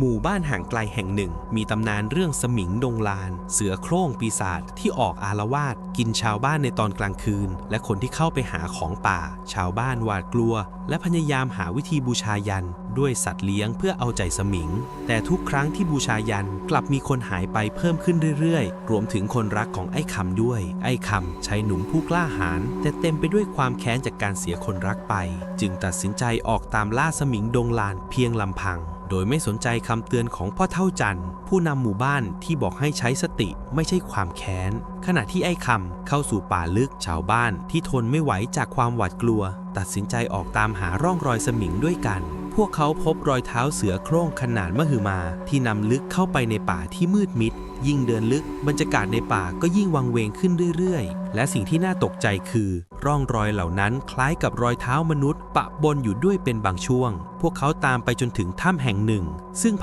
หมู่บ้านห่างไกลแห่งหนึ่ง มีตำนานเรื่องสมิงดงลาน เสือโคร่งปีศาจที่ออกอารวาสกินชาวบ้านในตอนกลางคืน และคนที่เข้าไปหาของป่า ชาวบ้านหวาดกลัว และพยายามหาวิธีบูชายันด้วยสัตว์เลี้ยงเพื่อเอาใจสมิง แต่ทุกครั้งที่บูชายันกลับมีคนหายไปเพิ่มขึ้นเรื่อยๆ รวมถึงคนรักของไอ้คำด้วย ไอ้คำชายหนุ่มผู้กล้าหาญแต่เต็มไปด้วยความแค้นจากการเสียคนรักไป จึงตัดสินใจออกตามล่าสมิงดงลานเพียงลำพังโดยไม่สนใจคำเตือนของพ่อเท่าจันผู้นำหมู่บ้านที่บอกให้ใช้สติไม่ใช่ความแค้น ขณะที่ไอ้คำเข้าสู่ป่าลึกชาวบ้านที่ทนไม่ไหวจากความหวาดกลัว ตัดสินใจออกตามหาร่องรอยสมิงด้วยกัน พวกเขาพบรอยเท้าเสือโคร่งขนาดมหึมา ที่นำลึกเข้าไปในป่าที่มืดมิด ยิ่งเดินลึกบรรยากาศในป่าก็ยิ่งวังเวงขึ้นเรื่อยๆ และสิ่งที่น่าตกใจคือ ร่องรอยเหล่านั้นคล้ายกับรอยเท้ามนุษย์ ปะบนอยู่ด้วยเป็นบางช่วง พวกเขาตามไปจนถึงถ้ำแห่งหนึ่ง ซึ่ง